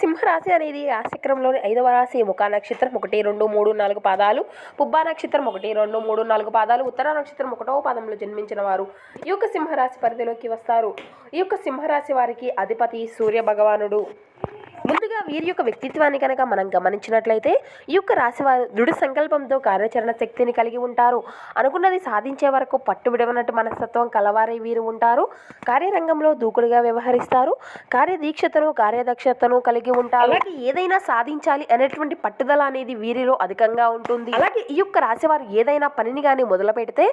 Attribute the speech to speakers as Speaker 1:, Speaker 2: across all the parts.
Speaker 1: సింహరాశి అనేది రాశిక్రమంలోని ఐదవ రాశి. ముఖా నక్షత్రం ఒకటి రెండు మూడు నాలుగు పాదాలు. పుబ్బా నక్షత్రం ఒకటి రెండు మూడు నాలుగు పాదాలు. ఉత్తర నక్షత్రం ఒకటవ పాదంలో జన్మించిన వారు ఈ యొక్క సింహరాశి పరిధిలోకి వస్తారు. ఈ యొక్క సింహరాశి వారికి అధిపతి సూర్య భగవానుడు. ముఖ్యంగా వీరి యొక్క వ్యక్తిత్వాన్ని కనుక మనం గమనించినట్లయితే ఈ యొక్క రాశి వారు దృఢ సంకల్పంతో కార్యాచరణ శక్తిని కలిగి ఉంటారు. అనుకున్నది సాధించే వరకు పట్టు విడవనట్టు మనస్తత్వం కలవారే వీరు ఉంటారు. కార్యరంగంలో దూకుడుగా వ్యవహరిస్తారు. కార్యదీక్షతను కార్యదక్షతను కలిగి ఉంటారు. అలాగే ఏదైనా సాధించాలి అనేటువంటి పట్టుదల అనేది వీరిలో అధికంగా ఉంటుంది. అలాగే ఈ యొక్క రాశి వారు ఏదైనా పనిని కానీ మొదలు పెడితే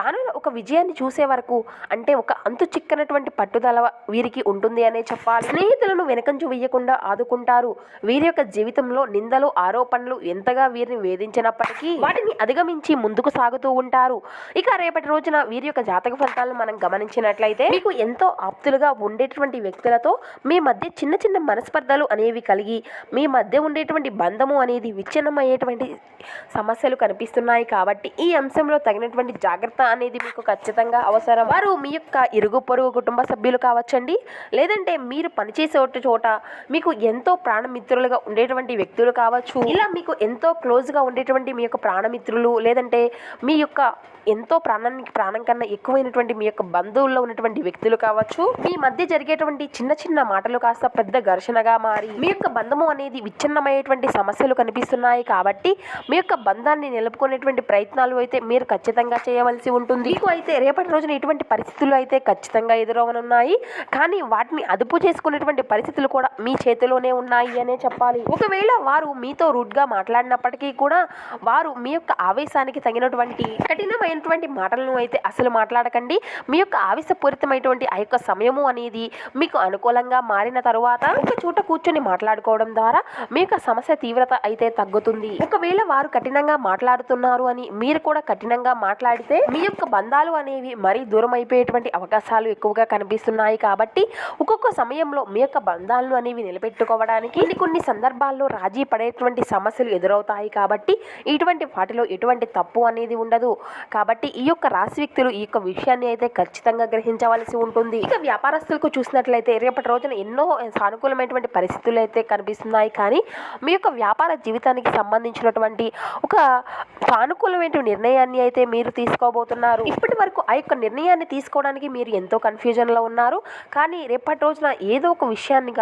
Speaker 1: దానిలో ఒక విజయాన్ని చూసే వరకు అంటే ఒక అంతు చిక్కనటువంటి పట్టుదల వీరికి ఉంటుంది అనే చెప్పాలి. స్నేహితులను వెనకంచు వేయకుండా ఆదుకుంటారు. వీరి యొక్క జీవితంలో నిందలు ఆరోపణలు ఎంతగా వీరిని వేధించినప్పటికీ వాటిని అధిగమించి ముందుకు సాగుతూ ఉంటారు. ఇక రేపటి రోజున వీరి యొక్క జాతక ఫలితాలను మనం గమనించినట్లయితే మీకు ఎంతో ఆప్తులుగా ఉండేటువంటి వ్యక్తులతో మీ మధ్య చిన్న చిన్న మనస్పర్ధలు అనేవి కలిగి మీ మధ్య ఉండేటువంటి బంధము అనేది విచ్ఛిన్నమయ్యేటువంటి సమస్యలు కనిపిస్తున్నాయి కాబట్టి ఈ అంశంలో తగినటువంటి జాగ్రత్త అనేది మీకు ఖచ్చితంగా అవసరం. వారు మీ యొక్క ఇరుగు పొరుగు కుటుంబ సభ్యులు కావచ్చండి. లేదంటే మీరు పనిచేసే చోట మీకు ఎంతో ప్రాణమిత్రులుగా ఉండేటువంటి వ్యక్తులు కావచ్చు ఇలా మీకు ఎంతో క్లోజ్గా ఉండేటువంటి మీ యొక్క ప్రాణమిత్రులు లేదంటే మీ యొక్క ఎంతో ప్రాణానికి ప్రాణం కన్నా ఎక్కువైనటువంటి మీ యొక్క బంధువుల్లో ఉన్నటువంటి వ్యక్తులు కావచ్చు మీ మధ్య జరిగేటువంటి చిన్న చిన్న మాటలు కాస్త పెద్ద ఘర్షణగా మారి మీ యొక్క బంధము అనేది విచ్ఛిన్నమయ్యేటువంటి సమస్యలు కనిపిస్తున్నాయి కాబట్టి మీ యొక్క బంధాన్ని నిలుపుకునేటువంటి ప్రయత్నాలు అయితే మీరు ఖచ్చితంగా చేయవలసి ఉంటుంది. మీకు అయితే రేపటి రోజున ఇటువంటి పరిస్థితులు అయితే ఖచ్చితంగా ఎదురవనున్నాయి. కానీ వాటిని అదుపు చేసుకునేటువంటి పరిస్థితులు కూడా మీ చేతిలోనే ఉన్నాయి. అనే చెప్పాలి. ఒకవేళ వారు మీతో రూడ్గా మాట్లాడినప్పటికీ కూడా వారు మీ యొక్క ఆవేశానికి తగినటువంటి కఠినమైనటువంటి మాటలను అయితే అసలు మాట్లాడకండి. మీ యొక్క ఆవేశపూరితమైనటువంటి ఆ యొక్క సమయము అనేది మీకు అనుకూలంగా మారిన తరువాత ఒక చోట కూర్చొని మాట్లాడుకోవడం ద్వారా మీ యొక్క సమస్య తీవ్రత అయితే తగ్గుతుంది. ఒకవేళ వారు కఠినంగా మాట్లాడుతున్నారు అని మీరు కూడా కఠినంగా మాట్లాడితే మీ యొక్క బంధాలు అనేవి మరీ దూరం అయిపోయేటువంటి అవకాశాలు ఎక్కువగా కనిపిస్తున్నాయి. కాబట్టి ఒక్కొక్క సమయంలో మీ యొక్క బంధాలను అనేవి నిలబెట్టుకోవడానికి కొన్ని కొన్ని సందర్భాల్లో రాజీ పడేటువంటి సమస్యలు ఎదురవుతాయి కాబట్టి ఇటువంటి వాటిలో ఎటువంటి తప్పు అనేది ఉండదు. కాబట్టి ఈ యొక్క రాశి వ్యక్తులు ఈ యొక్క విషయాన్ని అయితే ఖచ్చితంగా గ్రహించవలసి ఉంటుంది. ఇక వ్యాపారస్తులకు చూసినట్లయితే రేపటి రోజున ఎన్నో సానుకూలమైనటువంటి పరిస్థితులు అయితే కనిపిస్తున్నాయి. కానీ మీ యొక్క వ్యాపార జీవితానికి సంబంధించినటువంటి ఒక సానుకూలమైన నిర్ణయాన్ని అయితే మీరు తీసుకోబోతున్నారు. ఇప్పటి వరకు ఆ యొక్క నిర్ణయాన్ని తీసుకోవడానికి మీరు ఎంతో కన్ఫ్యూజన్లో ఉన్నారు. కానీ రేపటి రోజున ఏదో ఒక విషయాన్ని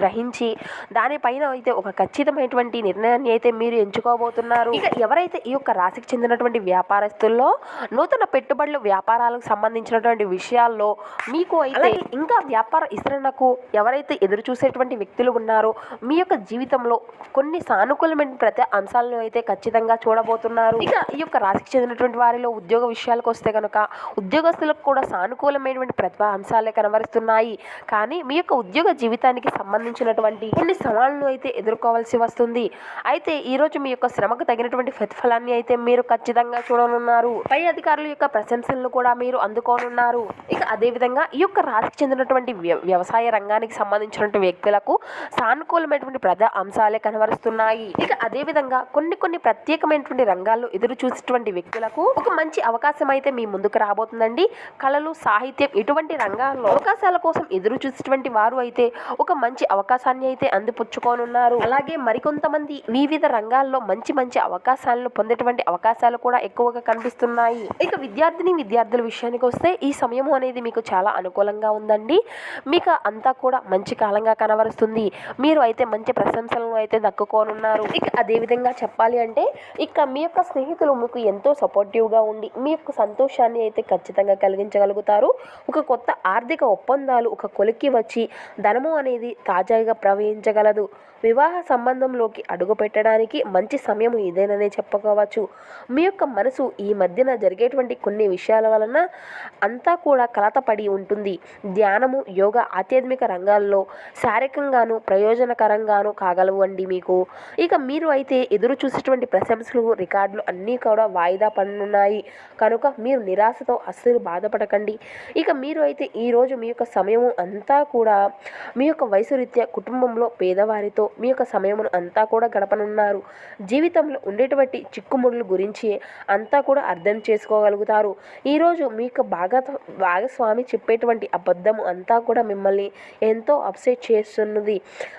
Speaker 1: గ్రహించి దానిపైన అయితే ఒక ఖచ్చితమైనటువంటి నిర్ణయాన్ని అయితే మీరు ఎంచుకోబోతున్నారు. ఇక ఎవరైతే ఈ యొక్క రాశికి చెందినటువంటి వ్యాపారస్తుల్లో నూతన పెట్టుబడులు వ్యాపారాలకు సంబంధించినటువంటి విషయాల్లో మీకు అయితే ఇంకా వ్యాపార విస్తరణకు ఎవరైతే ఎదురు చూసేటువంటి వ్యక్తులు ఉన్నారో మీ యొక్క జీవితంలో కొన్ని సానుకూలమైన ప్రతి అంశాలను అయితే ఖచ్చితంగా చూడబోతున్నారు. ఇక ఈ యొక్క రాశికి చెందినటువంటి వారిలో ఉద్యోగ విషయాలకు వస్తే కనుక ఉద్యోగస్తులకు కూడా సానుకూలమైనటువంటి ప్రతిభ అంశాలే కనబరుస్తున్నాయి. కానీ మీ యొక్క ఉద్యోగ జీవితానికి సంబంధించినటువంటి కొన్ని సవాళ్ళు అయితే ఎదుర్కోవాల్సి వస్తుంది. అయితే ఈ రోజు మీ యొక్క శ్రమకు తగినటువంటి ప్రతిఫలాన్ని అయితే మీరు ఖచ్చితంగా చూడనున్నారు. పై అధికారుల యొక్క ప్రశంసలను కూడా మీరు అందుకోనున్నారు. ఇక అదే విధంగా ఈ యొక్క రాశికి చెందినటువంటి వ్య- వ్యవసాయ రంగానికి సంబంధించినటువంటి వ్యక్తులకు సానుకూలమైనటువంటి ప్రజా అంశాలే కనబరుస్తున్నాయి. ఇక అదే విధంగా కొన్ని కొన్ని ప్రత్యేకమైనటువంటి రంగాల్లో ఎదురు చూసేటువంటి వ్యక్తులకు ఒక మంచి అవకాశం అయితే మీ ముందుకు రాబోతుందండి. కళలు సాహిత్యం ఇటువంటి రంగాల్లో అవకాశాల కోసం ఎదురు చూసేటువంటి వారు అయితే ఒక మంచి అవకాశాన్ని అయితే అందిపుచ్చుకోనున్నారు. అలాగే మరికొంతమంది వివిధ రంగాల్లో మంచి మంచి అవకాశాలను పొందేటువంటి అవకాశాలు కూడా ఎక్కువగా కనిపిస్తున్నాయి. ఇక విద్యార్థిని విద్యార్థుల విషయానికి వస్తే ఈ సమయం అనేది మీకు చాలా అనుకూలంగా ఉందండి. మీకు అంతా కూడా మంచి కాలంగా కనబరుస్తుంది మీరు అయితే మంచి ప్రశంసలను అయితే దక్కుకోనున్నారు. ఇక అదే విధంగా చెప్పాలి అంటే ఇక మీ యొక్క స్నేహితులు మీకు ఎంతో సపోర్టివ్గా ఉండి మీ యొక్క సంతోషాన్ని అయితే ఖచ్చితంగా కలిగించగలుగుతారు. ఒక కొత్త ఆర్థిక ఒప్పందాలు ఒక కొలిక్కి వచ్చి ధనము అనేది తాజాగా ప్రవహించగలదు వివాహ సంబంధంలోకి అడుగు పెట్టడానికి మంచి సమయం ఇదేననే చెప్పుకోవచ్చు. మీ యొక్క మనసు ఈ మధ్యన జరిగేటువంటి కొన్ని విషయాల వలన అంతా కూడా కలతపడి ఉంటుంది. ధ్యానము యోగా ఆధ్యాత్మిక రంగాల్లో శారీరకంగాను ప్రయోజనకరంగాను కాగలవు అండి మీకు. ఇక మీరు అయితే ఎదురు చూసేటువంటి ప్రశంసలు రికార్డులు అన్నీ కూడా వాయిదా పడనున్నాయి కనుక మీరు నిరాశతో అస్సలు బాధపడకండి. ఇక మీరు అయితే ఈరోజు మీ యొక్క సమయము అంతా కూడా మీ యొక్క వయసు రీత్యా కుటుంబంలో పేదవారితో మీ యొక్క సమయమును అంతా కూడా గడపనున్నారు. జీవితంలో ఉండేటువంటి చిక్కుముడుల గురించి అంతా కూడా అర్థం చేసుకోగలుగుతారు. ఈరోజు మీ యొక్క భాగ భాగస్వామి చెప్పేటువంటి అబద్ధము అంతా కూడా మిమ్మల్ని ఎంతో అప్సెట్ చేస్తున్నది.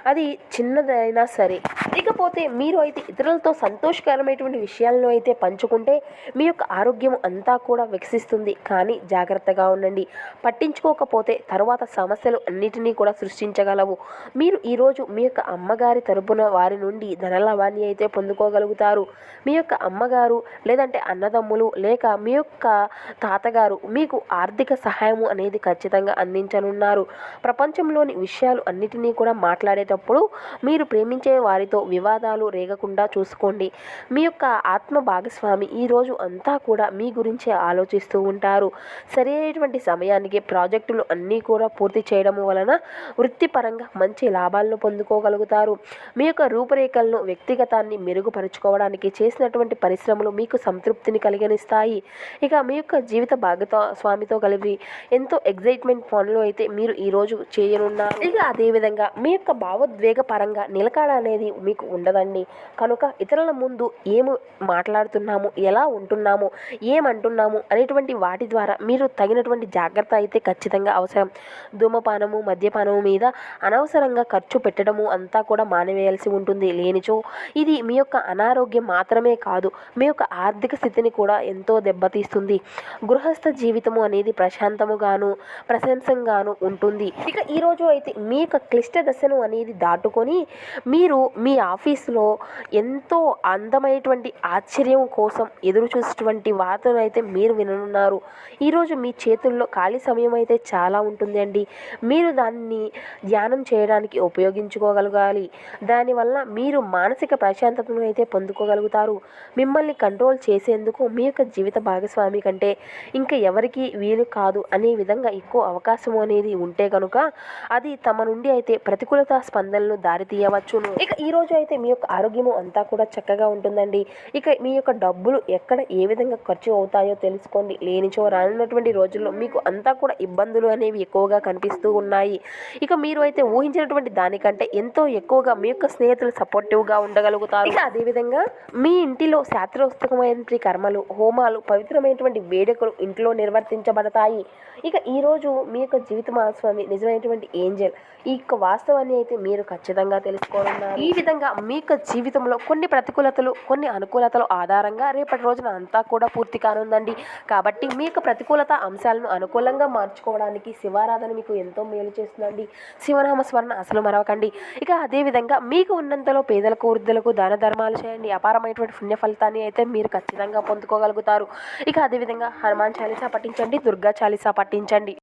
Speaker 1: అది చిన్నదైనా సరే. ఇకపోతే మీరు అయితే ఇతరులతో సంతోషకరమైనటువంటి విషయాలను అయితే పంచుకుంటే మీ యొక్క ఆరోగ్యం అంతా కూడా వికసిస్తుంది. కానీ జాగ్రత్తగా ఉండండి. పట్టించుకోకపోతే తర్వాత సమస్యలు అన్నిటినీ కూడా సృష్టించగలవు. మీరు ఈరోజు మీ యొక్క అమ్మగారి తరపున వారి నుండి ధనలాభాన్ని అయితే పొందుకోగలుగుతారు. మీ యొక్క అమ్మగారు లేదంటే అన్నదమ్ములు లేక మీ యొక్క తాతగారు మీకు ఆర్థిక సహాయము అనేది ఖచ్చితంగా అందించనున్నారు. ప్రపంచంలోని విషయాలు అన్నిటినీ కూడా మాట్లాడేటప్పుడు మీరు ప్రేమించే వారితో వివాదాలు రేగకుండా చూసుకోండి. మీ యొక్క ఆత్మ భాగస్వామి ఈరోజు అంతా కూడా మీ గురించే ఆలోచిస్తూ ఉంటారు. సరైనటువంటి సమయానికి ప్రాజెక్టులు అన్నీ కూడా పూర్తి చేయడం వలన వృత్తిపరంగా మంచి లాభాలను పొందుకోగలుగుతారు మీ యొక్క రూపురేఖలను వ్యక్తిగతాన్ని మెరుగుపరుచుకోవడానికి చేసినటువంటి పరిశ్రమలు మీకు సంతృప్తిని కలిగనిస్తాయి. ఇక మీ యొక్క జీవిత భాగస్వామితో కలిపి ఎంతో ఎగ్జైట్మెంట్ పనులు అయితే మీరు ఈరోజు చేయనున్నారు. ఇక అదేవిధంగా మీ యొక్క భావోద్వేగ పరంగా నిలకడ అనేది మీకు ఉండదండి. కనుక ఇతరుల ముందు ఏమి మాట్లాడుతున్నాము ఎలా ఉంటున్నాము ఏమంటున్నాము అనేటువంటి వాటి ద్వారా మీరు తగినటువంటి జాగ్రత్త అయితే ఖచ్చితంగా అవసరం. ధూమపానము మద్యపానము మీద అనవసరంగా ఖర్చు పెట్టడం పెట్టడము అంతా కూడా మానివేయాల్సి ఉంటుంది. లేనిచో ఇది మీ యొక్క అనారోగ్యం మాత్రమే కాదు మీ యొక్క ఆర్థిక స్థితిని కూడా ఎంతో దెబ్బతీస్తుంది. గృహస్థ జీవితము అనేది ప్రశాంతముగాను ప్రశంసంగాను ఉంటుంది. ఇక ఈరోజు అయితే మీ యొక్క క్లిష్ట దశను అనేది దాటుకొని మీరు మీ ఆఫీస్లో ఎంతో అందమైనటువంటి ఆశ్చర్యం కోసం ఎదురు చూసేటువంటి వార్తను అయితే మీరు విననున్నారు. ఈరోజు మీ చేతుల్లో ఖాళీ సమయం అయితే చాలా ఉంటుంది అండి మీరు దాన్ని ధ్యానం చేయడానికి పెంచుకోగలగాలి దానివల్ల మీరు మానసిక ప్రశాంతతను అయితే పొందుకోగలుగుతారు. మిమ్మల్ని కంట్రోల్ చేసేందుకు మీ యొక్క జీవిత భాగస్వామి కంటే ఇంకా ఎవరికి వీలు కాదు అనే విధంగా ఎక్కువ అవకాశం అనేది ఉంటే కనుక అది తమ నుండి అయితే ప్రతికూలత స్పందనలు దారితీయవచ్చును. ఇక ఈ రోజు అయితే మీ యొక్క ఆరోగ్యము అంతా కూడా చక్కగా ఉంటుందండి. ఇక మీ యొక్క డబ్బులు ఎక్కడ ఏ విధంగా ఖర్చు అవుతాయో తెలుసుకోండి. లేనిచో రానున్నటువంటి రోజుల్లో మీకు అంతా కూడా ఇబ్బందులు అనేవి ఎక్కువగా కనిపిస్తూ ఉన్నాయి. ఇక మీరు అయితే ఊహించినటువంటి దానికంటే ఎంతో ఎక్కువగా మీ యొక్క స్నేహితులు సపోర్టివ్గా ఉండగలుగుతారు. ఇక అదేవిధంగా మీ ఇంటిలో శాస్త్రోస్తకమైనటువంటి కర్మలు హోమాలు పవిత్రమైనటువంటి వేడుకలు ఇంట్లో నిర్వర్తించబడతాయి. ఇక ఈరోజు మీ యొక్క జీవిత మహాస్వామి నిజమైనటువంటి ఏంజల్ ఈ యొక్క వాస్తవాన్ని అయితే మీరు ఖచ్చితంగా తెలుసుకోనున్నారు. ఈ విధంగా మీ యొక్క జీవితంలో కొన్ని ప్రతికూలతలు కొన్ని అనుకూలతలు ఆధారంగా రేపటి రోజున అంతా కూడా పూర్తి కానుందండి. కాబట్టి మీ యొక్క ప్రతికూలత అంశాలను అనుకూలంగా మార్చుకోవడానికి శివారాధన మీకు ఎంతో మేలు చేస్తుందండి. శివనామ స్మరణ అసలు మరవకండి. ఇక అదేవిధంగా మీకు ఉన్నంతలో పేదలకు వృద్ధులకు దాన ధర్మాలు చేయండి. అపారమైనటువంటి పుణ్య ఫలితాన్ని అయితే మీరు ఖచ్చితంగా పొందుకోగలుగుతారు. ఇక అదేవిధంగా హనుమాన్ చాలీసా పఠించండి దుర్గా చాలీసా పఠించండి.